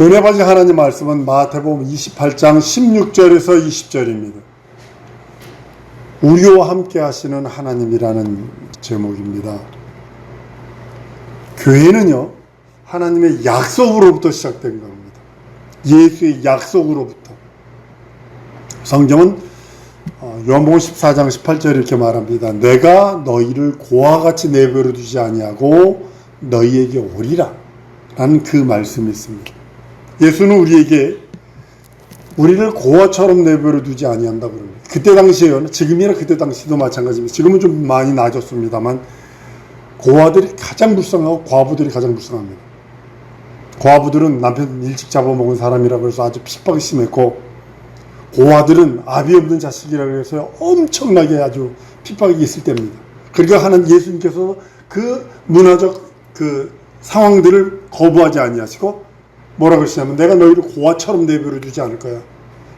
은혜 받으신 하나님 말씀은 마태복음 28장 16절에서 20절입니다. 우리와 함께 하시는 하나님이라는 제목입니다. 교회는요, 하나님의 약속으로부터 시작된 겁니다. 예수의 약속으로부터. 성경은 어, 요한복음 14장 18절 이렇게 말합니다. 내가 너희를 고와 같이 내버려 두지 아니하고 너희에게 오리라. 라는 그 말씀이 있습니다. 예수는 우리에게 우리를 고아처럼 내버려 두지 아니한다 그럽니다. 그때 당시에요. 지금이나 그때 당시도 마찬가지입니다. 지금은 좀 많이 나아졌습니다만 고아들이 가장 불쌍하고 과부들이 가장 불쌍합니다. 과부들은 남편 일찍 잡아먹은 사람이라고 해서 아주 핍박이 심했고 고아들은 아비 없는 자식이라고 해서 엄청나게 아주 핍박이 있을 때입니다. 그러니까 하는 예수님께서 그 문화적 그 상황들을 거부하지 아니하시고 뭐라 그러시냐면 내가 너희를 고아처럼 내버려 두지 않을 거야.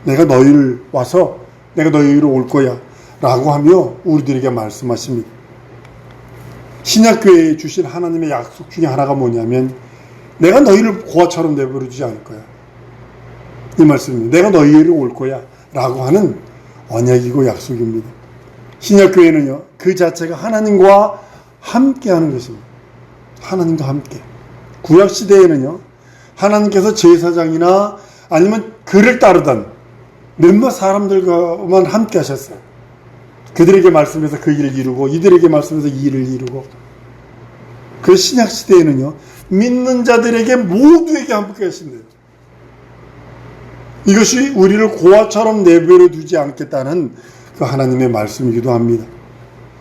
내가 너희를 와서 내가 너희로 올 거야. 라고 하며 우리들에게 말씀하십니다. 신약교회에 주신 하나님의 약속 중에 하나가 뭐냐면 내가 너희를 고아처럼 내버려 두지 않을 거야. 이 말씀입니다. 내가 너희를 올 거야. 라고 하는 언약이고 약속입니다. 신약교회는요, 그 자체가 하나님과 함께 하는 것입니다. 하나님과 함께. 구약시대에는요, 하나님께서 제사장이나 아니면 그를 따르던 몇몇 사람들과만 함께 하셨어요. 그들에게 말씀해서 그 일을 이루고 이들에게 말씀해서 이 일을 이루고 그 신약 시대에는요 믿는 자들에게 모두에게 함께 하신대요. 이것이 우리를 고아처럼 내버려 두지 않겠다는 그 하나님의 말씀이기도 합니다.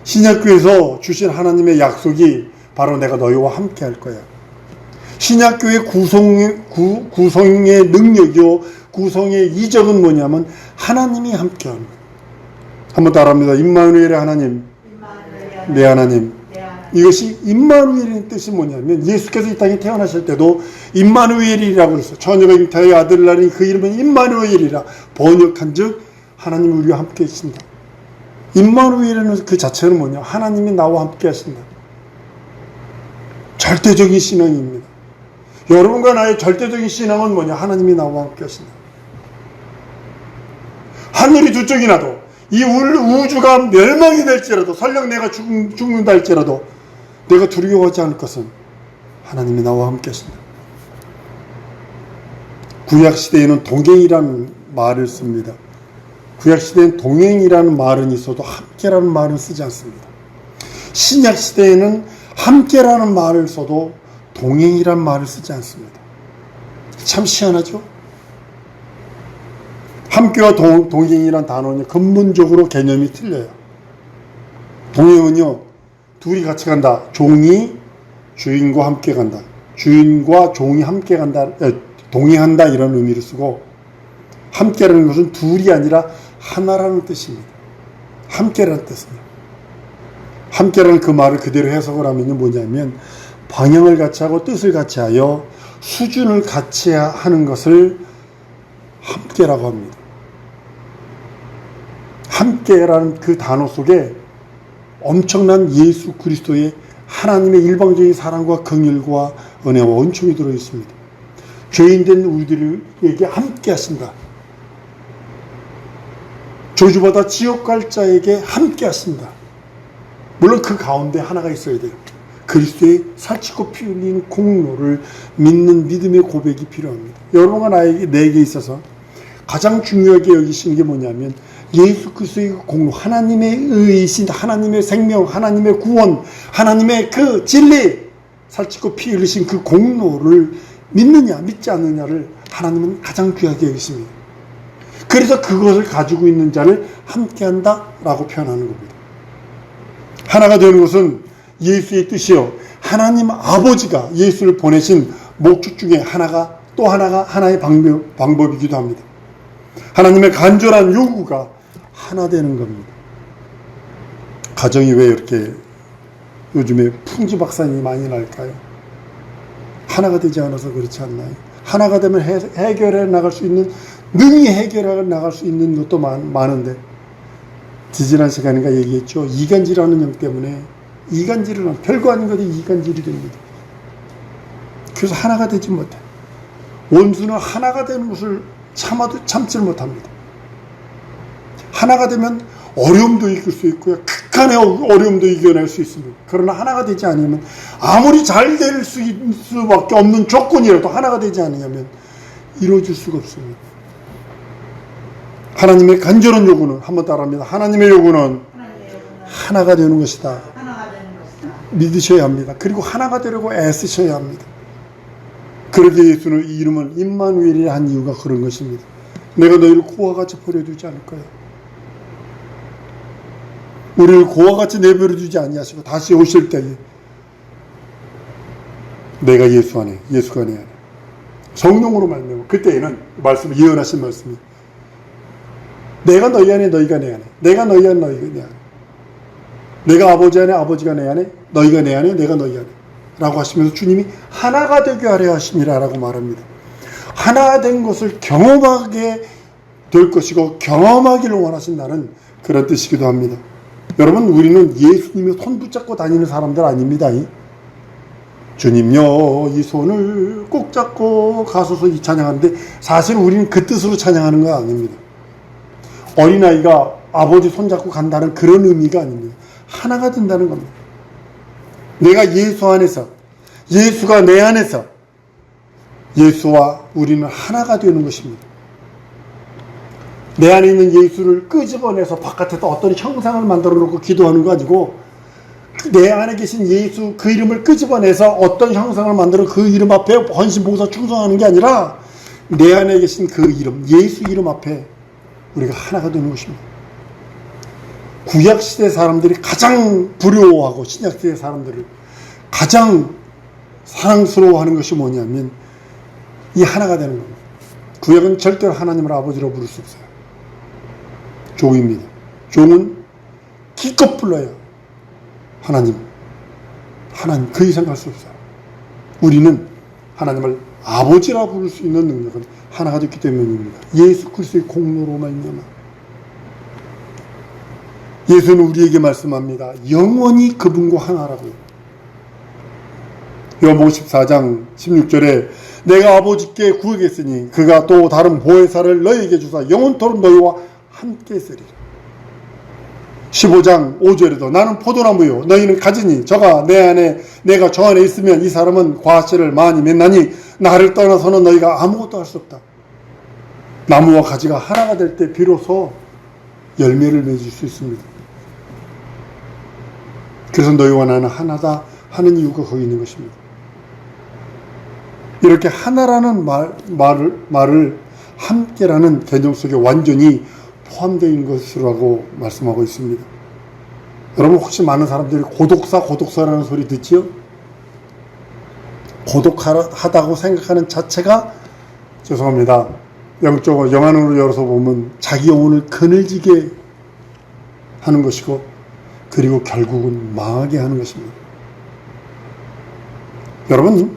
신약교에서 주신 하나님의 약속이 바로 내가 너희와 함께 할 거야. 신약교회 구성, 구, 구성의 능력이요, 구성의 이적은 뭐냐면 하나님이 거예요. 한번 따라합니다. 임마누엘의 하나님, 내 하나님. 이것이 임마누엘의 뜻이 뭐냐면 예수께서 이 땅에 태어나실 때도 임마누엘이라고 그랬어요. 처녀가 잉타의 아들 낳으니 그 이름은 임마누엘이라 번역한즉 하나님 우리와 함께 계신다. 임마누엘은 그 자체는 뭐냐? 하나님이 나와 함께 하신다. 절대적인 신앙입니다. 여러분과 나의 절대적인 신앙은 뭐냐? 하나님이 나와 함께 하신다. 하늘이 두 쪽이 나도 이 우주가 멸망이 될지라도 설령 내가 죽, 죽는다 할지라도 내가 두려워하지 않을 것은 하나님이 나와 함께 하신다. 구약 시대에는 동행이라는 말을 씁니다. 구약 시대엔 동행이라는 말은 있어도 함께라는 말은 쓰지 않습니다. 신약 시대에는 함께라는 말을 써도 동행이란 말을 쓰지 않습니다. 참 희한하죠? 함께와 동, 동행이란 단어는 근본적으로 개념이 틀려요. 동행은요, 둘이 같이 간다. 종이 주인과 함께 간다. 주인과 종이 함께 간다, 동행한다 이런 의미를 쓰고, 함께라는 것은 둘이 아니라 하나라는 뜻입니다. 함께라는 뜻입니다. 함께라는 그 말을 그대로 해석을 하면 뭐냐면, 방향을 같이 하고 뜻을 같이 하여 수준을 같이 하는 것을 함께라고 합니다. 함께라는 그 단어 속에 엄청난 예수 그리스도의 하나님의 일방적인 사랑과 긍휼과 은혜와 은총이 들어 있습니다. 죄인된 우리들에게 함께 하신다. 저주받아 지옥 갈 자에게 함께 하신다. 물론 그 가운데 하나가 있어야 돼요. 그리스도의 살찌고 피 흘린 공로를 믿는 믿음의 고백이 필요합니다. 여러분과 나에게 내게 있어서 가장 중요하게 여기시는 게 뭐냐면 예수 그리스도의 공로, 하나님의 의이신 하나님의 생명, 하나님의 구원, 하나님의 그 진리, 살찌고 피 흘리신 그 공로를 믿느냐, 믿지 않느냐를 하나님은 가장 귀하게 여기십니다. 그래서 그것을 가지고 있는 자를 함께한다라고 표현하는 겁니다. 하나가 되는 것은 예수의 뜻이요. 하나님 아버지가 예수를 보내신 목적 중에 하나가 또 하나가 하나의 방법, 방법이기도 합니다. 하나님의 간절한 요구가 하나 되는 겁니다. 가정이 왜 이렇게 요즘에 풍지박산이 많이 날까요? 하나가 되지 않아서 그렇지 않나요? 하나가 되면 해, 해결해 나갈 수 있는 능히 해결해 나갈 수 있는 것도 많, 많은데 지지난 시간인가 얘기했죠. 이간질하는 영 때문에 이간질을 하면 별거 아닌 것이 이간질이 됩니다. 그래서 하나가 되지 못해. 원수는 하나가 되는 것을 참아도 참지를 못합니다. 하나가 되면 어려움도 이길 수 있고요. 극한의 어려움도 이겨낼 수 있습니다. 그러나 하나가 되지 않으면 아무리 잘 될 수밖에 없는 조건이라도 하나가 되지 않으면 이루어질 수가 없습니다. 하나님의 간절한 요구는 한번 따라합니다. 하나님의 요구는 하나가 되는 것이다. 믿으셔야 합니다. 그리고 하나가 되려고 애쓰셔야 합니다. 그러게 예수는 이 이름을 임마누엘이라 한 이유가 그런 것입니다. 내가 너희를 고와 같이 버려두지 않을 거야. 우리를 고와 같이 내버려 두지 아니하시고 다시 오실 때에 내가 예수 안에 예수가 내 안에 성령으로 말미암아 그때에는 말씀 예언하신 말씀이 내가 너희 안에 너희가 내 안에 내가 너희 안에 너희가 내 안에 내가 아버지 안에 아버지가 내 안에 너희가 내 안에 내가 너희 안에 라고 하시면서 주님이 하나가 되게 하려 하심이라 라고 말합니다. 하나 된 것을 경험하게 될 것이고 경험하기를 원하신다는 그런 뜻이기도 합니다. 여러분 우리는 예수님의 손 붙잡고 다니는 사람들 아닙니다. 주님요 이 손을 꼭 잡고 가소서 이 찬양하는데 사실 우리는 그 뜻으로 찬양하는 거 아닙니다. 어린아이가 아버지 손잡고 간다는 그런 의미가 아닙니다. 하나가 된다는 겁니다. 내가 예수 안에서 예수가 내 안에서 예수와 우리는 하나가 되는 것입니다. 내 안에 있는 예수를 끄집어내서 바깥에서 어떤 형상을 만들어 놓고 기도하는 거 아니고 내 안에 계신 예수 그 이름을 끄집어내서 어떤 형상을 만들어 그 이름 앞에 헌신 봉사 충성하는 게 아니라 내 안에 계신 그 이름 예수 이름 앞에 우리가 하나가 되는 것입니다. 구약 시대 사람들이 가장 두려워하고 신약 시대 사람들을 가장 사랑스러워하는 것이 뭐냐면 이 하나가 되는 겁니다. 구약은 절대로 하나님을 아버지로 부를 수 없어요. 종입니다. 종은 기껏 불러요. 하나님, 하나님 그 이상 갈수 없어요. 우리는 하나님을 아버지라 부를 수 있는 능력은 하나가 됐기 때문입니다. 예수 그리스도의 공로로 말미암아 예수는 우리에게 말씀합니다. 영원히 그분과 하나라고요. 요한복음 14장 16절에 내가 아버지께 구하겠으니 그가 또 다른 보혜사를 너희에게 주사 영원토록 너희와 함께 있으리라. 15장 5절에도 나는 포도나무요 너희는 가지니 저가 내 안에 내가 저 안에 있으면 이 사람은 과실을 많이 맺나니 나를 떠나서는 너희가 아무것도 할 수 없다. 나무와 가지가 하나가 될 때 비로소 열매를 맺을 수 있습니다. 그래서 너희와 나는 하나다 하는 이유가 거기 있는 것입니다. 이렇게 하나라는 말, 말을, 말을 함께라는 개념 속에 완전히 있는 것이라고 말씀하고 있습니다. 여러분 혹시 많은 사람들이 고독사 고독사라는 소리 듣지요? 고독하다고 생각하는 자체가 죄송합니다. 영적으로 영안으로 열어서 보면 자기 영혼을 그늘지게 하는 것이고 그리고 결국은 망하게 하는 것입니다. 여러분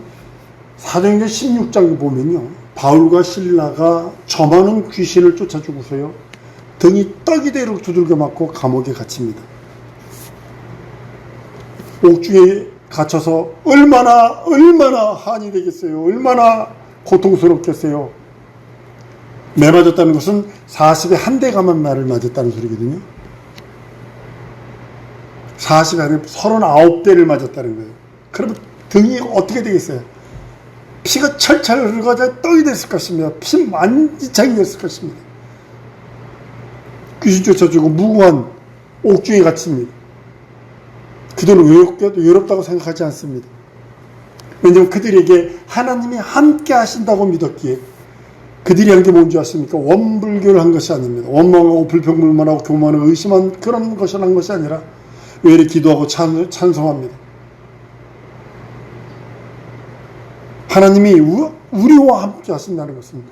사도행전 16장에 보면요. 바울과 신라가 저 많은 귀신을 쫓아주고서요. 등이 떡이 되로 두들겨 맞고 감옥에 갇힙니다. 옥중에 갇혀서 얼마나 얼마나 한이 되겠어요. 얼마나 고통스럽겠어요. 매 맞았다는 것은 40에 한 대 감은 말을 맞았다는 소리거든요. 40에 한 39대를 맞았다는 거예요. 그러면 등이 어떻게 되겠어요? 피가 철철 흘러가자 떡이 됐을 것입니다. 피 만지창이 됐을 것입니다. 귀신 쫓아주고 무고한 옥중에 갇힙니다. 그들은 외롭게도 외롭다고 생각하지 않습니다. 왜냐하면 그들에게 하나님이 함께 하신다고 믿었기에 그들이 한 게 뭔지 아십니까? 원불교를 한 것이 아닙니다. 원망하고 불평불만하고 교만하고 의심한 그런 것을 한 것이 아니라 외래 기도하고 찬, 찬송합니다. 하나님이 우리와 함께 하신다는 것은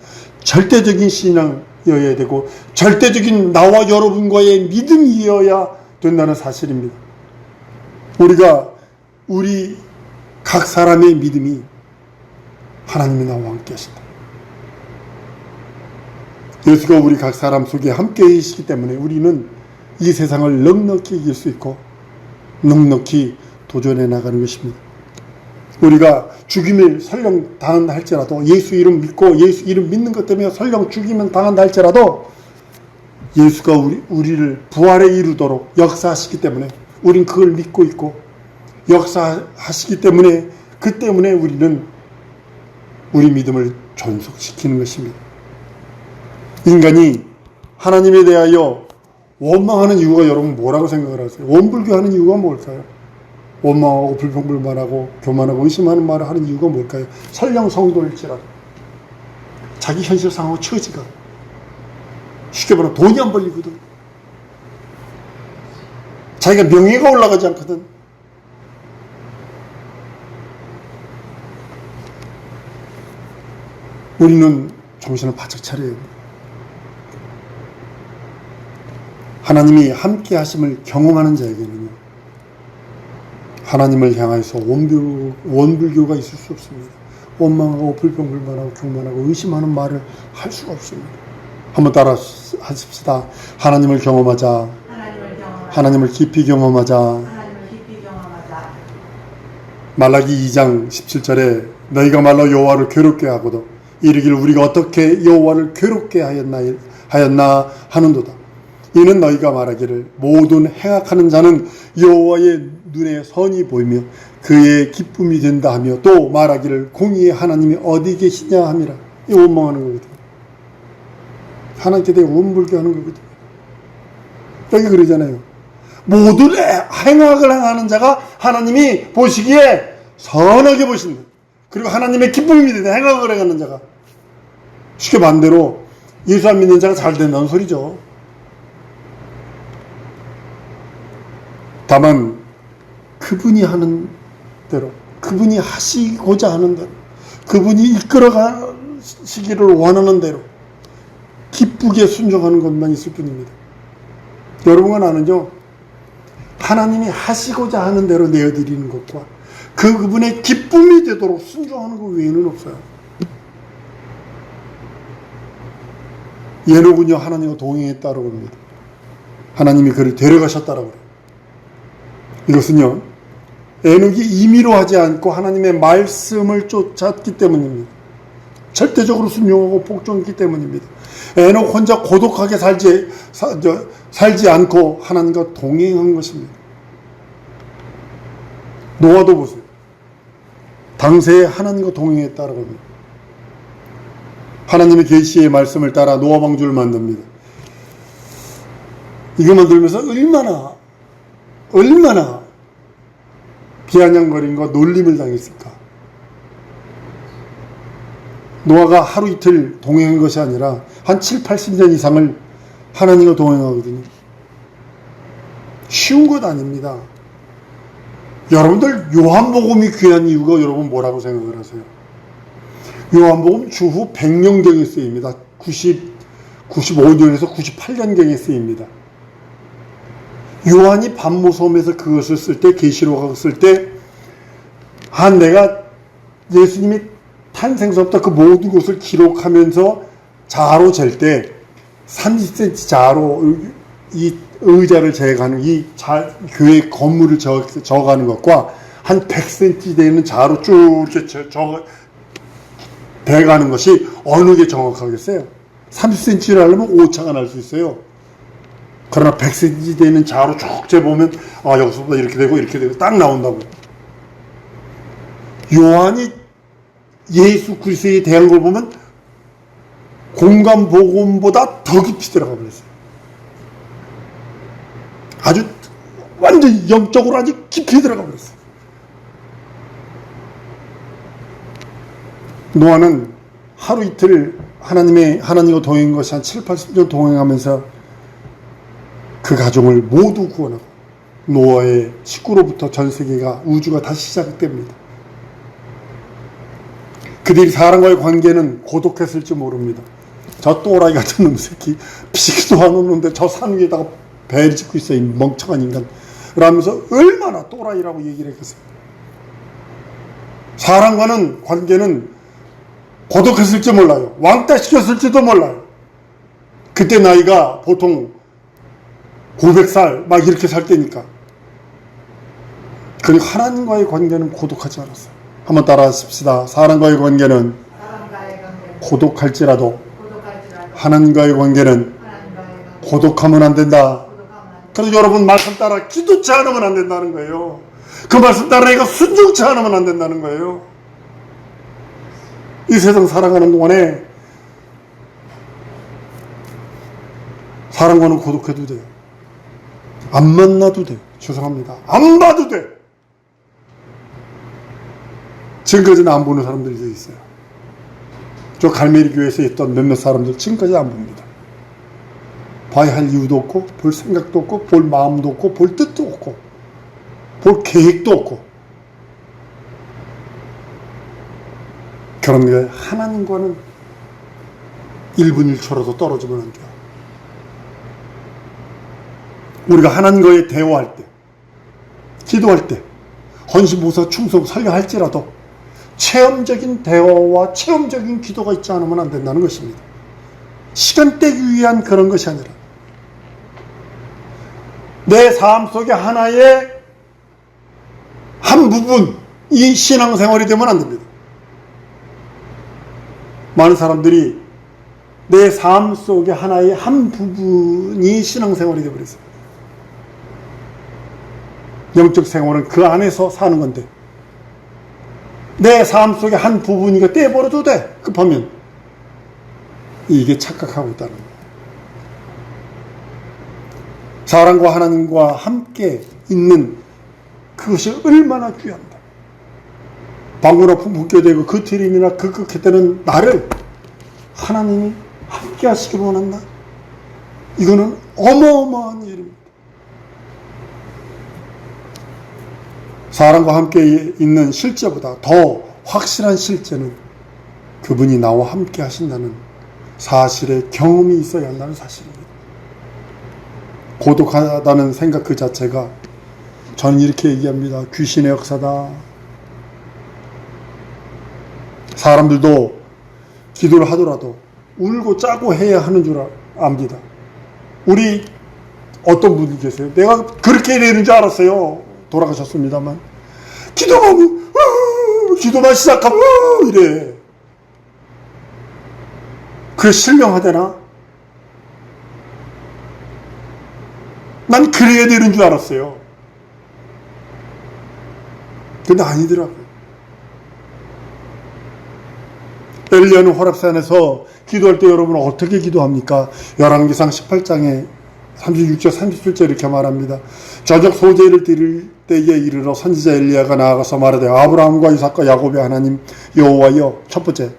절대적인 신앙이어야 되고 절대적인 나와 여러분과의 믿음이어야 된다는 사실입니다. 우리가 우리 각 사람의 믿음이 하나님이 나와 함께 하신다. 예수가 우리 각 사람 속에 함께 계시기 때문에 우리는 이 세상을 넉넉히 이길 수 있고 넉넉히 도전해 나가는 것입니다. 우리가 죽임을 설령 당한다 할지라도 예수 이름 믿고 예수 이름 믿는 것 때문에 설령 죽임을 당한다 할지라도 예수가 우리, 우리를 부활에 이루도록 역사하시기 때문에 우린 그걸 믿고 있고 역사하시기 때문에 그 때문에 우리는 우리 믿음을 존속시키는 것입니다. 인간이 하나님에 대하여 원망하는 이유가 여러분 뭐라고 생각을 하세요? 원불교하는 이유가 뭘까요? 원망하고 불평불만하고 교만하고 의심하는 말을 하는 이유가 뭘까요? 설령 성도일지라도 자기 현실 상하고 처지가 쉽게 말하면 돈이 안 벌리거든. 자기가 명예가 올라가지 않거든. 우리는 정신을 바짝 차려야 합니다. 하나님이 함께 하심을 경험하는 자에게는요. 하나님을 향해서 원불, 원불교가 있을 수 없습니다. 원망하고 불평불만하고 교만하고 의심하는 말을 할 수가 없습니다. 한번 따라 하십시다. 하나님을 경험하자. 하나님을 경험하자. 하나님을 깊이 경험하자. 하나님을 깊이 경험하자. 말라기 2장 17절에 너희가 말로 여호와를 괴롭게 하고도 이르길 우리가 어떻게 여호와를 괴롭게 하였나 하였나 하는도다. 이는 너희가 말하기를 모든 행악하는 자는 여호와의 눈에 선이 보이며 그의 기쁨이 된다 하며 또 말하기를 공의의 하나님이 어디 계시냐 함이라. 이 원망하는 거거든. 하나님께 대해 원불교하는 거거든. 여기 그러잖아요. 모든 행악을 행하는 자가 하나님이 보시기에 선하게 보신다. 그리고 하나님의 기쁨이 된다. 행악을 행하는 자가. 쉽게 반대로 예수 안 믿는 자가 잘 된다는 소리죠. 다만 그분이 하는 대로 그분이 하시고자 하는 대로 그분이 이끌어 가시기를 원하는 대로 기쁘게 순종하는 것만 있을 뿐입니다. 여러분과 나는요. 하나님이 하시고자 하는 대로 내어드리는 것과 그 그분의 기쁨이 되도록 순종하는 것 외에는 없어요. 예노군요 하나님과 동행했다고 합니다. 하나님이 그를 데려가셨다라고 그래요. 이것은요 에녹이 임의로 하지 않고 하나님의 말씀을 쫓았기 때문입니다. 절대적으로 순종하고 복종했기 때문입니다. 에녹 혼자 고독하게 살지 사- 저, 살지 않고 하나님과 동행한 것입니다. 노아도 보세요. 당시에 하나님과 동행했다라고 합니다. 하나님의 계시의 말씀을 따라 노아 방주를 만듭니다. 이거 만들면서 얼마나 얼마나 비아냥거림과 놀림을 당했을까. 노아가 하루 이틀 동행한 것이 아니라 한 7, 80년 이상을 하나님과 동행하거든요. 쉬운 것 아닙니다. 여러분들 요한복음이 귀한 이유가 여러분 뭐라고 생각을 하세요? 요한복음 주후 100년경에 쓰입니다. 90, 95년에서 98년경에 쓰입니다. 요한이 반모섬에서 그것을 쓸 때, 계시록을 쓸 때, 아, 내가 예수님이 탄생서부터 그 모든 것을 기록하면서 자로 잴 때, 30cm 자로 이 의자를 재가는 이 자, 교회 건물을 저, 저가는 것과 한 100cm 되는 자로 쭉 이렇게 저, 저, 대가는 것이 어느 게 정확하겠어요? 30cm를 하려면 오차가 날 수 있어요. 그러나 100cm 되는 자로 쭉 재보면 아 여기서부터 이렇게 되고 이렇게 되고 딱 나온다고. 요한이 예수 그리스도에 대한 걸 보면 공간 복음보다 더 깊이 들어가 버렸어요. 아주 완전 영적으로 아주 깊이 들어가 버렸어요. 노아는 하루 이틀 하나님의 하나님과 동행한 것이 한 7, 80년 동행하면서 그 가정을 모두 구원하고 노아의 식구로부터 전 세계가 우주가 다시 시작됩니다. 그들이 사람과의 관계는 고독했을지 모릅니다. 저 또라이 같은 놈 새끼 비기도 안 오는데 저 산 위에다가 배를 짓고 있어 이 멍청한 인간. 라면서 얼마나 또라이라고 얘기를 했겠어요. 사람과는 관계는 고독했을지 몰라요. 왕따 시켰을지도 몰라요. 그때 나이가 보통 900살 막 이렇게 살 때니까. 그리고 하나님과의 관계는 고독하지 않았어요. 한번 따라 하십시다. 사람과의 관계는 사람과의 관계 고독할지라도 하나님과의 관계는 고독하면 안 된다. 그래서 여러분 말씀 따라 기도치 않으면 안 된다는 거예요. 그 말씀 따라 내가 순종치 않으면 안 된다는 거예요. 이 세상 살아가는 동안에 사람과는 고독해도 돼요. 안 만나도 돼요. 죄송합니다. 안 봐도 돼. 지금까지는 안 보는 사람들이 있어요. 저 갈매리 교회에서 있던 몇몇 사람들 지금까지 안 봅니다. 봐야 할 이유도 없고 볼 생각도 없고 볼 마음도 없고 볼 뜻도 없고 볼 계획도 없고 게 하나님과는 1분 1초라도 떨어지면 안 돼요. 우리가 하나님과의 대화할 때 기도할 때 헌신보사 충성 설교할지라도 체험적인 대화와 체험적인 기도가 있지 않으면 안 된다는 것입니다. 시간 떼기 위한 그런 것이 아니라 내 삶 속에 하나의 한 부분 이 신앙생활이 되면 안 됩니다. 많은 사람들이 내 삶 속에 하나의 한 부분이 신앙생활이 되어버렸어요. 영적 생활은 그 안에서 사는 건데 내 삶 속에 한 부분이가 떼버려도 돼 급하면 이게 착각하고 있다는 거예요. 사랑과 하나님과 함께 있는 그것이 얼마나 귀합니다. 방문 아픈 묵게되고 그 트림이나 그 극했다는 나를 하나님이 함께 하시길 원한다. 이거는 어마어마한 일입니다. 사람과 함께 있는 실제보다 더 확실한 실제는 그분이 나와 함께 하신다는 사실의 경험이 있어야 한다는 사실입니다. 고독하다는 생각 그 자체가 저는 이렇게 얘기합니다. 귀신의 역사다. 사람들도 기도를 하더라도 울고 짜고 해야 하는 줄 아- 압니다. 우리 어떤 분이 계세요? 내가 그렇게 되는 줄 알았어요. 돌아가셨습니다만. 기도만, 우, 기도만 시작하면 우, 이래. 그게 실명하되나? 난 그래야 되는 줄 알았어요. 근데 아니더라고요. 엘리야는 호랍산에서 기도할 때 여러분 어떻게 기도합니까? 열왕기상 18장에 36절 37절 이렇게 말합니다. 저녁 소재를 드릴 때에 이르러 선지자 엘리야가 나아가서 말하되 아브라함과 이삭과 야곱의 하나님 여호와여 첫 번째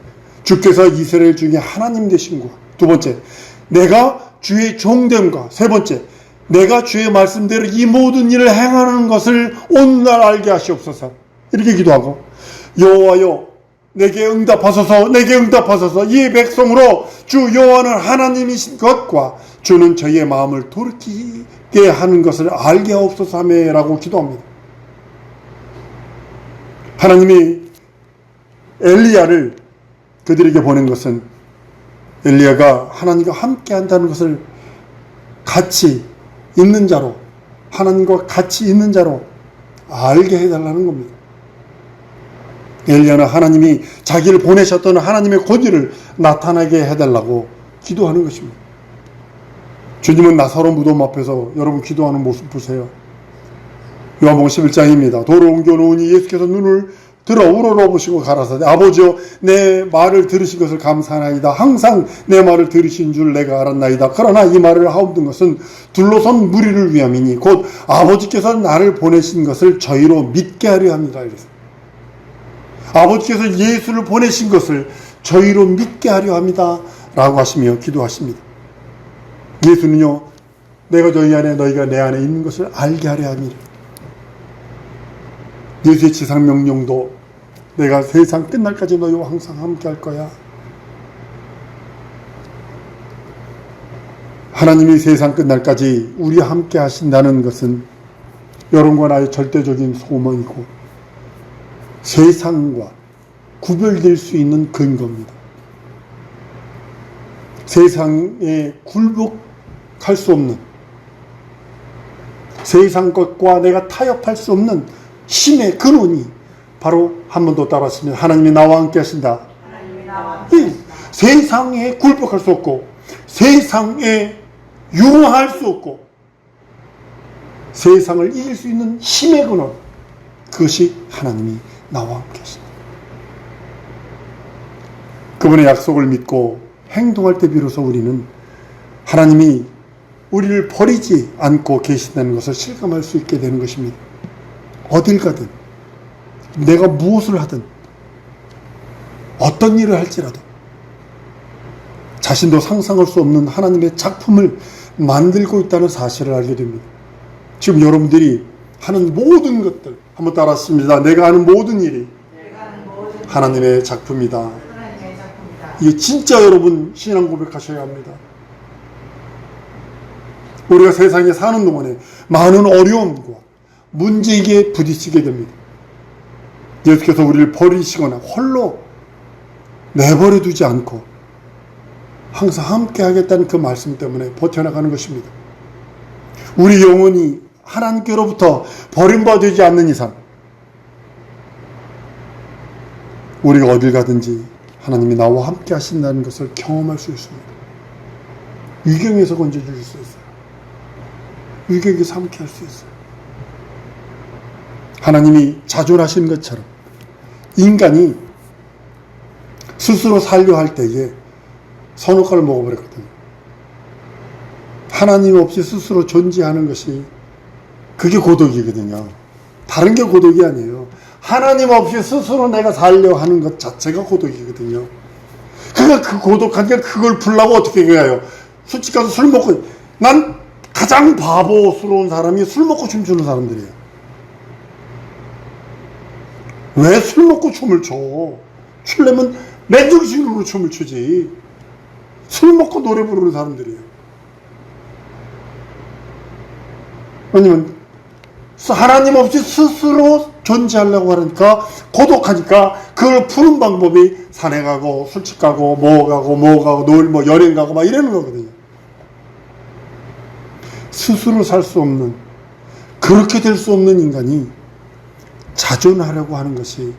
주께서 이스라엘 중에 하나님 되신과 두 번째 내가 주의 종됨과 세 번째 내가 주의 말씀대로 이 모든 일을 행하는 것을 오늘날 알게 하시옵소서. 이렇게 기도하고 여호와여 내게 응답하소서 내게 응답하소서. 이 백성으로 주 여호와는 하나님이신 것과 주는 저희의 마음을 돌이키 게 하는 것을 알게 하옵소서 하매라고 기도합니다. 하나님이 엘리야를 그들에게 보낸 것은 엘리야가 하나님과 함께 한다는 것을 같이 있는 자로 하나님과 같이 있는 자로 알게 해달라는 겁니다. 엘리야는 하나님이 자기를 보내셨던 하나님의 권위를 나타나게 해달라고 기도하는 것입니다. 주님은 나사로 무덤 앞에서 여러분 기도하는 모습 보세요. 요한복음 11장입니다. 도로 옮겨 놓으니 예수께서 눈을 들어 우러러보시고 가라사대 아버지여 내 말을 들으신 것을 감사하나이다. 항상 내 말을 들으신 줄 내가 알았나이다. 그러나 이 말을 하옵는 것은 둘러선 무리를 위함이니 곧 아버지께서 나를 보내신 것을 저희로 믿게 하려 합니다. 이랬어요. 아버지께서 예수를 보내신 것을 저희로 믿게 하려 합니다. 라고 하시며 기도하십니다. 예수는요, 내가 너희 안에 너희가 내 안에 있는 것을 알게 하려 함이라. 예수의 지상 명령도 내가 세상 끝날까지 너희와 항상 함께 할 거야. 하나님이 세상 끝날까지 우리와 함께 하신다는 것은 여러분과 나의 절대적인 소망이고 세상과 구별될 수 있는 근거입니다. 세상에 굴복 할 수 없는 세상 것과 내가 타협할 수 없는 힘의 근원이 바로 한 번 더 따라하시면 하나님이 나와 함께 하신다. 이 세상에 굴복할 수 없고 세상에 융화할 수 없고 세상을 이길 수 있는 힘의 근원 그것이 하나님이 나와 함께 하신다. 그분의 약속을 믿고 행동할 때 비로소 우리는 하나님이 우리를 버리지 않고 계신다는 것을 실감할 수 있게 되는 것입니다. 어딜 가든 내가 무엇을 하든 어떤 일을 할지라도 자신도 상상할 수 없는 하나님의 작품을 만들고 있다는 사실을 알게 됩니다. 지금 여러분들이 하는 모든 것들 한번 따라하십니다. 내가 하는 모든 일이. 하나님의 작품이다. 이게 진짜 여러분 신앙 고백하셔야 합니다. 우리가 세상에 사는 동안에 많은 어려움과 문제에게 부딪히게 됩니다. 예수께서 우리를 버리시거나 홀로 내버려 두지 않고 항상 함께 하겠다는 그 말씀 때문에 버텨나가는 것입니다. 우리 영혼이 하나님께로부터 버림받지 않는 이상 우리가 어딜 가든지 하나님이 나와 함께 하신다는 것을 경험할 수 있습니다. 위경에서 건져줄 수. 위 경에서 함께 할수 있어요. 하나님이 자존하신 것처럼 인간이 스스로 살려 할 때에 선악과를 먹어버렸거든요. 하나님 없이 스스로 존재하는 것이 그게 고독이거든요. 다른 게 고독이 아니에요. 하나님 없이 스스로 내가 살려 하는 것 자체가 고독이거든요. 그러니까 그 고독한 게 그걸 풀라고 어떻게 해요? 솔직히 가서 술 먹고, 난 가장 바보스러운 사람이 술 먹고 춤추는 사람들이에요. 왜 술 먹고 춤을 춰? 추려면 맨정신으로 춤을 추지. 술 먹고 노래 부르는 사람들이에요. 왜냐면 하나님 없이 스스로 존재하려고 하니까 고독하니까 그걸 푸는 방법이 산에 가고 술집 가고 뭐 가고 뭐 가고 놀뭐 여행 가고 막 이러는 거거든요. 스스로 살 수 없는 그렇게 될 수 없는 인간이 자존하려고 하는 것이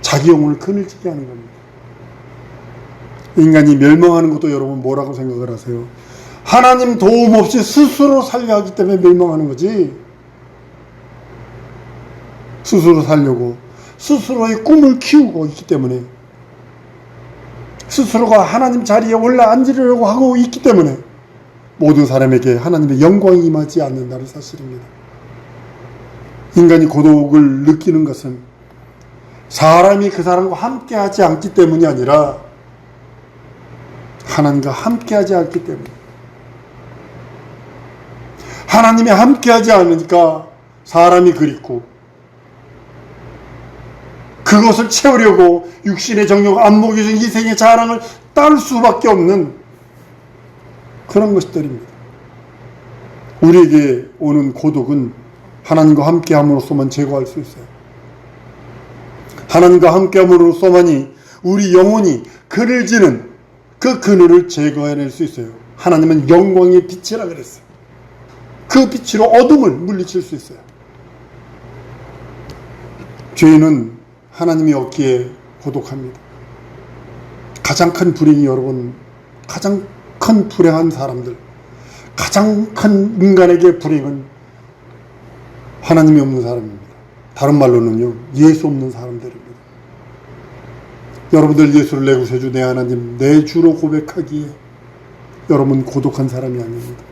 자기 영혼을 그늘지게 하는 겁니다. 인간이 멸망하는 것도 여러분 뭐라고 생각을 하세요? 하나님 도움 없이 스스로 살려 하기 때문에 멸망하는 거지. 스스로 살려고 스스로의 꿈을 키우고 있기 때문에 스스로가 하나님 자리에 올라 앉으려고 하고 있기 때문에 모든 사람에게 하나님의 영광이 임하지 않는다는 사실입니다. 인간이 고독을 느끼는 것은 사람이 그 사람과 함께 하지 않기 때문이 아니라 하나님과 함께 하지 않기 때문에 하나님이 함께 하지 않으니까 사람이 그립고 그것을 채우려고 육신의 정욕, 안목의 정, 이생의 자랑을 딸 수밖에 없는 그런 것들입니다. 우리에게 오는 고독은 하나님과 함께 함으로써만 제거할 수 있어요. 하나님과 함께 함으로써만이 우리 영혼이 그늘 지는 그 그늘을 제거해낼 수 있어요. 하나님은 영광의 빛이라 그랬어요. 그 빛으로 어둠을 물리칠 수 있어요. 죄인은 하나님이 없기에 고독합니다. 가장 큰 불행이 여러분, 가장 큰 불행한 사람들, 가장 큰 인간에게 불행은 하나님이 없는 사람입니다. 다른 말로는요, 예수 없는 사람들입니다. 여러분들 예수를 내 구세주 내 하나님 내 주로 고백하기에 여러분 고독한 사람이 아닙니다.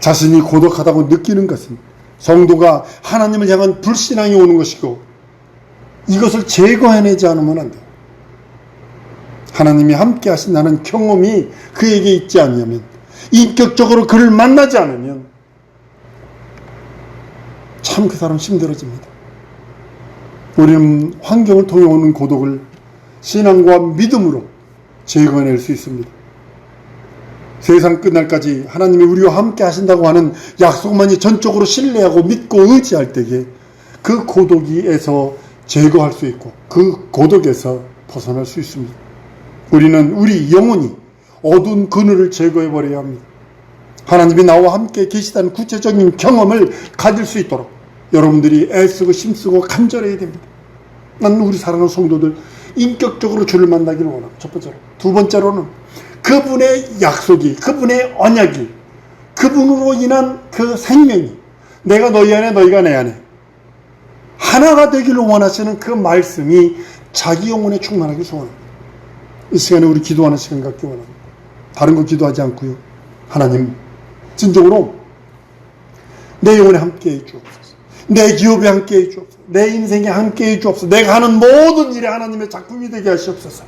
자신이 고독하다고 느끼는 것은 성도가 하나님을 향한 불신앙이 오는 것이고 이것을 제거해내지 않으면 안 돼요. 하나님이 함께 하신다는 경험이 그에게 있지 않으면 인격적으로 그를 만나지 않으면 참 그 사람 힘들어집니다. 우리는 환경을 통해 오는 고독을 신앙과 믿음으로 제거해낼 수 있습니다. 세상 끝날까지 하나님이 우리와 함께 하신다고 하는 약속만이 전적으로 신뢰하고 믿고 의지할 때에 그 고독에서 제거할 수 있고 그 고독에서 벗어날 수 있습니다. 우리는 우리 영혼이 어두운 그늘을 제거해 버려야 합니다. 하나님이 나와 함께 계시다는 구체적인 경험을 가질 수 있도록 여러분들이 애쓰고 힘쓰고 간절해야 됩니다. 나는 우리 사랑하는 성도들 인격적으로 주를 만나기를 원합니다. 첫 번째로. 두 번째로는 그분의 약속이, 그분의 언약이, 그분으로 인한 그 생명이 내가 너희 안에 너희가 내 안에 하나가 되기를 원하시는 그 말씀이 자기 영혼에 충만하기 소원합니다. 이 시간에 우리 기도하는 시간 갖기 원합니다. 다른 거 기도하지 않고요. 하나님, 진정으로 내 영혼에 함께 해 주옵소서. 내 기업에 함께 해 주옵소서. 내 인생에 함께 해 주옵소서. 내가 하는 모든 일에 하나님의 작품이 되게 하시옵소서.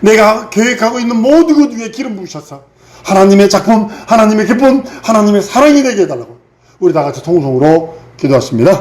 내가 계획하고 있는 모든 것 위에 기름 부으셔서 하나님의 작품, 하나님의 기쁨, 하나님의 사랑이 되게 해달라고 우리 다 같이 통성으로 기도하십니다.